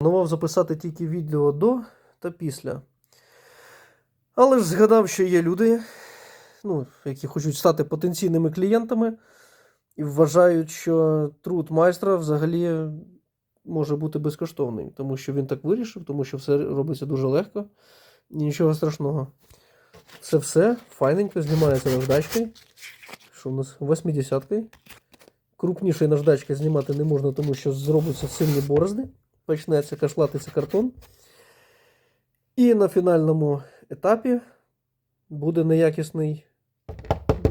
Планував записати тільки відео до та після. Але ж згадав, що є люди, ну, які хочуть стати потенційними клієнтами, і вважають, що труд майстра взагалі може бути безкоштовним, тому що він так вирішив, тому що все робиться дуже легко нічого страшного. Це все файненько знімається наждачкою. Що у нас 80-кою. Крупнішої наждачки знімати не можна, тому що зробляться сильні борозди почнеться кашлатися картон. І на фінальному етапі буде неякісний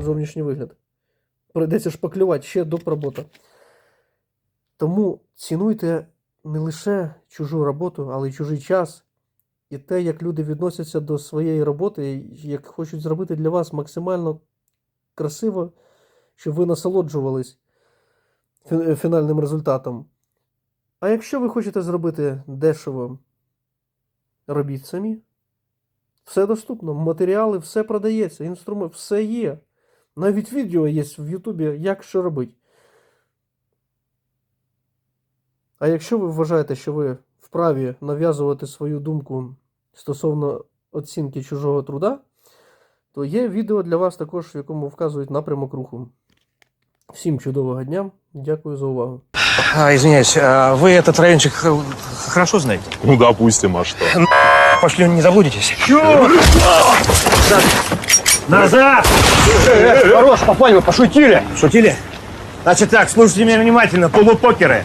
зовнішній вигляд. Прийдеться шпаклювати ще доп. робота. Тому цінуйте не лише чужу роботу, але й чужий час. І те, як люди відносяться до своєї роботи, як хочуть зробити для вас максимально красиво, щоб ви насолоджувались фінальним результатом. А якщо ви хочете зробити дешево, робіть самі. Все доступно, матеріали, все продається, інструмент, все є. Навіть відео є в Ютубі, як що робити. А якщо ви вважаєте, що ви вправі нав'язувати свою думку стосовно оцінки чужого труда, то є відео для вас також, в якому вказують напрямок руху. Всім чудового дня, дякую за увагу. А, извиняюсь, а вы этот райончик х- хорошо знаете? Ну, допустим, а что? Пошли, не заблудитесь. Назад! Хорош, попали, вы пошутили. Шутили? Значит так, слушайте меня внимательно, полупокеры.